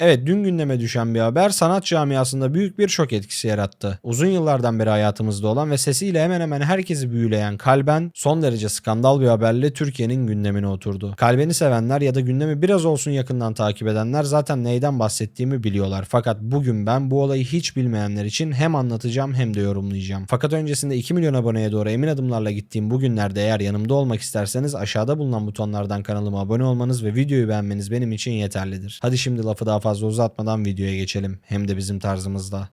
Evet dün gündeme düşen bir haber sanat camiasında büyük bir şok etkisi yarattı. Uzun yıllardan beri hayatımızda olan ve sesiyle hemen hemen herkesi büyüleyen Kalben son derece skandal bir haberle Türkiye'nin gündemine oturdu. Kalben'i sevenler ya da gündemi biraz olsun yakından takip edenler zaten neyden bahsettiğimi biliyorlar. Fakat bugün ben bu olayı hiç bilmeyenler için hem anlatacağım hem de yorumlayacağım. Fakat öncesinde 2 milyon aboneye doğru emin adımlarla gittiğim bu günlerde eğer yanımda olmak isterseniz aşağıda bulunan butonlardan kanalıma abone olmanız ve videoyu beğenmeniz benim için yeterlidir. Hadi şimdi lafı daha fazla uzatmadan videoya geçelim. Hem de bizim tarzımızda.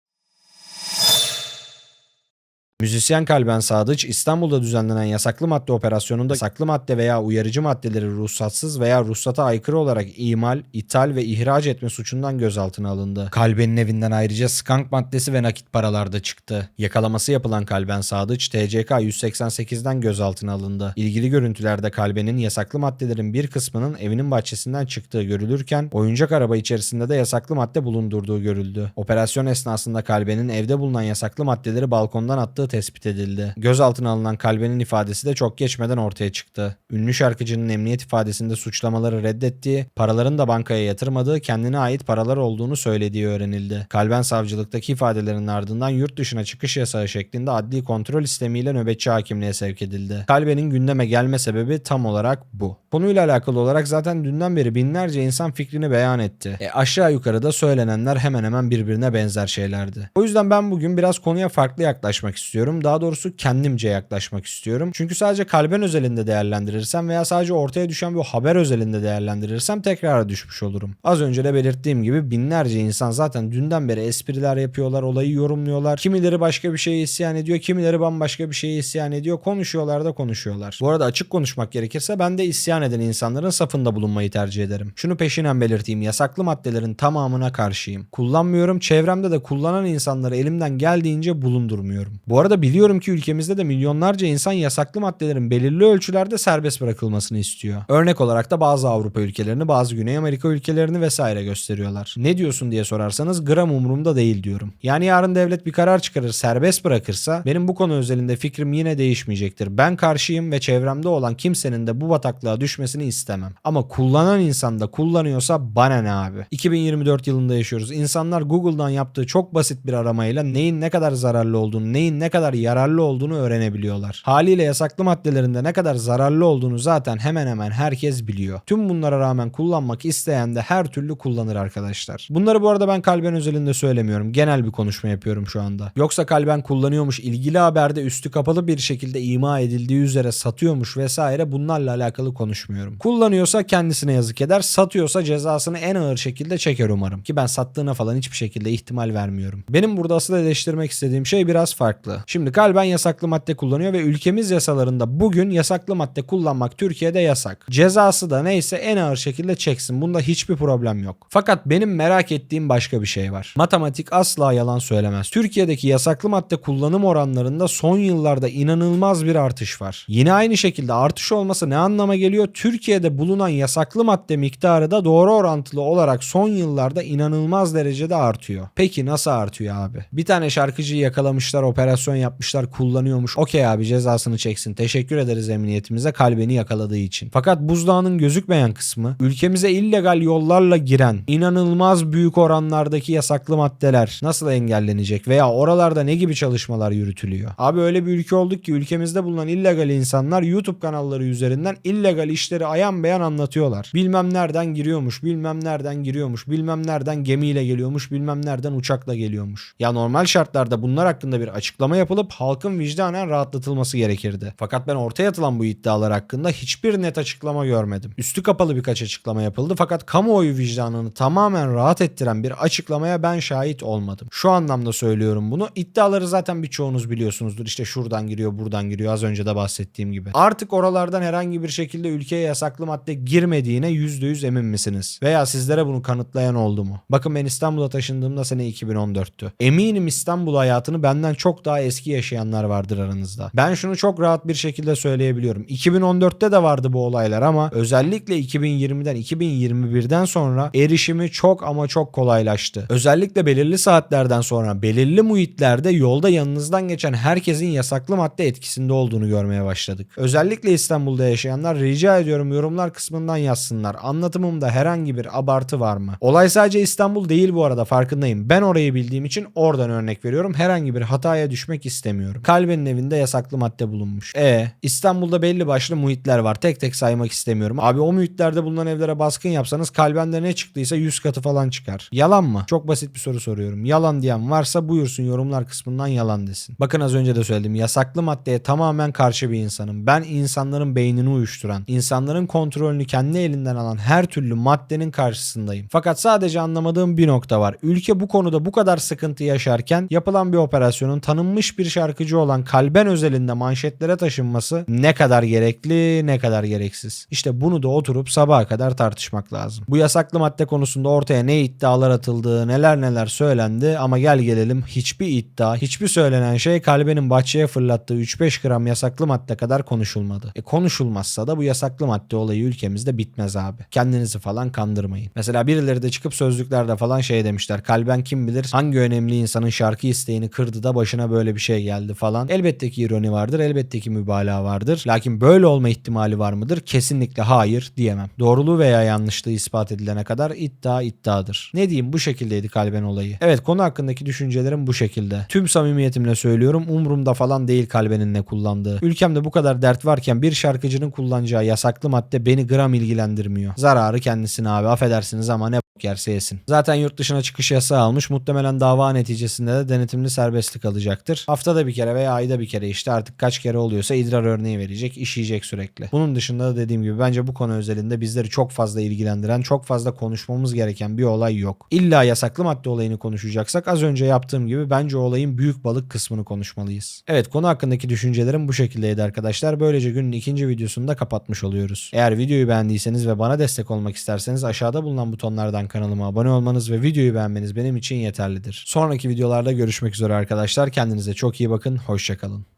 Müzisyen Kalben Sadıç İstanbul'da düzenlenen yasaklı madde operasyonunda yasaklı madde veya uyarıcı maddeleri ruhsatsız veya ruhsata aykırı olarak imal, ithal ve ihraç etme suçundan gözaltına alındı. Kalben'in evinden ayrıca skank maddesi ve nakit paralar da çıktı. Yakalaması yapılan Kalben Sadıç TCK 188'den gözaltına alındı. İlgili görüntülerde Kalben'in yasaklı maddelerin bir kısmının evinin bahçesinden çıktığı görülürken oyuncak araba içerisinde de yasaklı madde bulundurduğu görüldü. Operasyon esnasında Kalben'in evde bulunan yasaklı maddeleri balkondan attığı tespit edildi. Gözaltına alınan Kalben'in ifadesi de çok geçmeden ortaya çıktı. Ünlü şarkıcının emniyet ifadesinde suçlamaları reddettiği, paraların da bankaya yatırmadığı, kendine ait paralar olduğunu söylediği öğrenildi. Kalben savcılıktaki ifadelerinin ardından yurt dışına çıkış yasağı şeklinde adli kontrol istemiyle nöbetçi hakimliğe sevk edildi. Kalben'in gündeme gelme sebebi tam olarak bu. Konuyla alakalı olarak zaten dünden beri binlerce insan fikrini beyan etti. E aşağı yukarıda söylenenler hemen hemen birbirine benzer şeylerdi. O yüzden ben bugün biraz konuya farklı yaklaşmak istiyorum. Daha doğrusu kendimce yaklaşmak istiyorum. Çünkü sadece kalben özelinde değerlendirirsem veya sadece ortaya düşen bu haber özelinde değerlendirirsem tekrara düşmüş olurum. Az önce de belirttiğim gibi binlerce insan zaten dünden beri espriler yapıyorlar, olayı yorumluyorlar. Kimileri başka bir şeye isyan ediyor, kimileri bambaşka bir şeye isyan ediyor. Konuşuyorlar da konuşuyorlar. Bu arada açık konuşmak gerekirse ben de isyan eden insanların safında bulunmayı tercih ederim. Şunu peşinen belirteyim. Yasaklı maddelerin tamamına karşıyım. Kullanmıyorum. Çevremde de kullanan insanları elimden geldiğince bulundurmuyorum. Bu arada biliyorum ki ülkemizde de milyonlarca insan yasaklı maddelerin belirli ölçülerde serbest bırakılmasını istiyor. Örnek olarak da bazı Avrupa ülkelerini, bazı Güney Amerika ülkelerini vesaire gösteriyorlar. Ne diyorsun diye sorarsanız gram umurumda değil diyorum. Yani yarın devlet bir karar çıkarır, serbest bırakırsa benim bu konu özelinde fikrim yine değişmeyecektir. Ben karşıyım ve çevremde olan kimsenin de bu bataklığa düşmesini istemem. Ama kullanan insan da kullanıyorsa bana ne abi? 2024 yılında yaşıyoruz. İnsanlar Google'dan yaptığı çok basit bir aramayla neyin ne kadar zararlı olduğunu, neyin ne kadar yararlı olduğunu öğrenebiliyorlar. Haliyle yasaklı maddelerinde ne kadar zararlı olduğunu zaten hemen hemen herkes biliyor. Tüm bunlara rağmen kullanmak isteyen de her türlü kullanır arkadaşlar. Bunları bu arada ben kalben özelinde söylemiyorum. Genel bir konuşma yapıyorum şu anda. Yoksa kalben kullanıyormuş, ilgili haberde üstü kapalı bir şekilde ima edildiği üzere satıyormuş vesaire bunlarla alakalı konuşmuyorum. Kullanıyorsa kendisine yazık eder, satıyorsa cezasını en ağır şekilde çeker umarım. Ki ben sattığına falan hiçbir şekilde ihtimal vermiyorum. Benim burada asıl eleştirmek istediğim şey biraz farklı. Şimdi kalben yasaklı madde kullanıyor ve ülkemiz yasalarında bugün yasaklı madde kullanmak Türkiye'de yasak. Cezası da neyse en ağır şekilde çeksin. Bunda hiçbir problem yok. Fakat benim merak ettiğim başka bir şey var. Matematik asla yalan söylemez. Türkiye'deki yasaklı madde kullanım oranlarında son yıllarda inanılmaz bir artış var. Yine aynı şekilde artış olması ne anlama geliyor? Türkiye'de bulunan yasaklı madde miktarı da doğru orantılı olarak son yıllarda inanılmaz derecede artıyor. Peki nasıl artıyor abi? Bir tane şarkıcıyı yakalamışlar, operasyon yapmışlar, kullanıyormuş. Okey abi cezasını çeksin. Teşekkür ederiz emniyetimize kalbeni yakaladığı için. Fakat buzdağının gözükmeyen kısmı ülkemize illegal yollarla giren inanılmaz büyük oranlardaki yasaklı maddeler nasıl engellenecek veya oralarda ne gibi çalışmalar yürütülüyor? Abi öyle bir ülke olduk ki ülkemizde bulunan illegal insanlar YouTube kanalları üzerinden illegal işleri ayan beyan anlatıyorlar. Bilmem nereden giriyormuş, bilmem nereden giriyormuş, bilmem nereden gemiyle geliyormuş, bilmem nereden uçakla geliyormuş. Ya normal şartlarda bunlar hakkında bir açıklama yapılıp halkın vicdanen rahatlatılması gerekirdi. Fakat ben ortaya atılan bu iddialar hakkında hiçbir net açıklama görmedim. Üstü kapalı birkaç açıklama yapıldı fakat kamuoyu vicdanını tamamen rahat ettiren bir açıklamaya ben şahit olmadım. Şu anlamda söylüyorum bunu. İddiaları zaten birçoğunuz biliyorsunuzdur. İşte şuradan giriyor, buradan giriyor. Az önce de bahsettiğim gibi. Artık oralardan herhangi bir şekilde ülkeye yasaklı madde girmediğine %100 emin misiniz? Veya sizlere bunu kanıtlayan oldu mu? Bakın ben İstanbul'a taşındığımda sene 2014'tü. Eminim İstanbul hayatını benden çok daha eski yaşayanlar vardır aranızda. Ben şunu çok rahat bir şekilde söyleyebiliyorum. 2014'te de vardı bu olaylar ama özellikle 2020'den 2021'den sonra erişimi çok ama çok kolaylaştı. Özellikle belirli saatlerden sonra belirli muhitlerde yolda yanınızdan geçen herkesin yasaklı madde etkisinde olduğunu görmeye başladık. Özellikle İstanbul'da yaşayanlar rica ediyorum yorumlar kısmından yazsınlar. Anlatımımda herhangi bir abartı var mı? Olay sadece İstanbul değil bu arada farkındayım. Ben orayı bildiğim için oradan örnek veriyorum. Herhangi bir hataya düşmek istemiyorum. Kalbenin evinde yasaklı madde bulunmuş. E İstanbul'da belli başlı muhitler var. Tek tek saymak istemiyorum. Abi o muhitlerde bulunan evlere baskın yapsanız kalbende ne çıktıysa 100 katı falan çıkar. Yalan mı? Çok basit bir soru soruyorum. Yalan diyen varsa buyursun yorumlar kısmından yalan desin. Bakın az önce de söyledim. Yasaklı maddeye tamamen karşı bir insanım. Ben insanların beynini uyuşturan, insanların kontrolünü kendi elinden alan her türlü maddenin karşısındayım. Fakat sadece anlamadığım bir nokta var. Ülke bu konuda bu kadar sıkıntı yaşarken yapılan bir operasyonun tanınmış bir şarkıcı olan Kalben özelinde manşetlere taşınması ne kadar gerekli ne kadar gereksiz. İşte bunu da oturup sabaha kadar tartışmak lazım. Bu yasaklı madde konusunda ortaya ne iddialar atıldı, neler neler söylendi ama gel gelelim hiçbir iddia, hiçbir söylenen şey Kalben'in bahçeye fırlattığı 3-5 gram yasaklı madde kadar konuşulmadı. E konuşulmazsa da bu yasaklı madde olayı ülkemizde bitmez abi. Kendinizi falan kandırmayın. Mesela birileri de çıkıp sözlüklerde falan şey demişler. Kalben kim bilir hangi önemli insanın şarkı isteğini kırdı da başına böyle bir şey geldi falan. Elbette ki ironi vardır, elbette ki mübalağa vardır. Lakin böyle olma ihtimali var mıdır? Kesinlikle hayır diyemem. Doğruluğu veya yanlışlığı ispat edilene kadar iddia iddiadır. Ne diyeyim bu şekildeydi kalben olayı. Evet konu hakkındaki düşüncelerim bu şekilde. Tüm samimiyetimle söylüyorum umurumda falan değil kalbenin ne kullandığı. Ülkemde bu kadar dert varken bir şarkıcının kullanacağı yasaklı madde beni gram ilgilendirmiyor. Zararı kendisine abi affedersiniz ama ne yerse yesin. Zaten yurt dışına çıkış yasağı almış muhtemelen dava neticesinde de denetimli serbestlik alacaktır. Haftada bir kere veya ayda bir kere işte artık kaç kere oluyorsa idrar örneği verecek, işeyecek sürekli. Bunun dışında da dediğim gibi bence bu konu özelinde bizleri çok fazla ilgilendiren, çok fazla konuşmamız gereken bir olay yok. İlla yasaklı madde olayını konuşacaksak az önce yaptığım gibi bence olayın büyük balık kısmını konuşmalıyız. Evet konu hakkındaki düşüncelerim bu şekildeydi arkadaşlar. Böylece günün ikinci videosunu da kapatmış oluyoruz. Eğer videoyu beğendiyseniz ve bana destek olmak isterseniz aşağıda bulunan butonlardan kanalıma abone olmanız ve videoyu beğenmeniz benim için yeterlidir. Sonraki videolarda görüşmek üzere arkadaşlar. Kendinize çok iyi bakın. Hoşçakalın.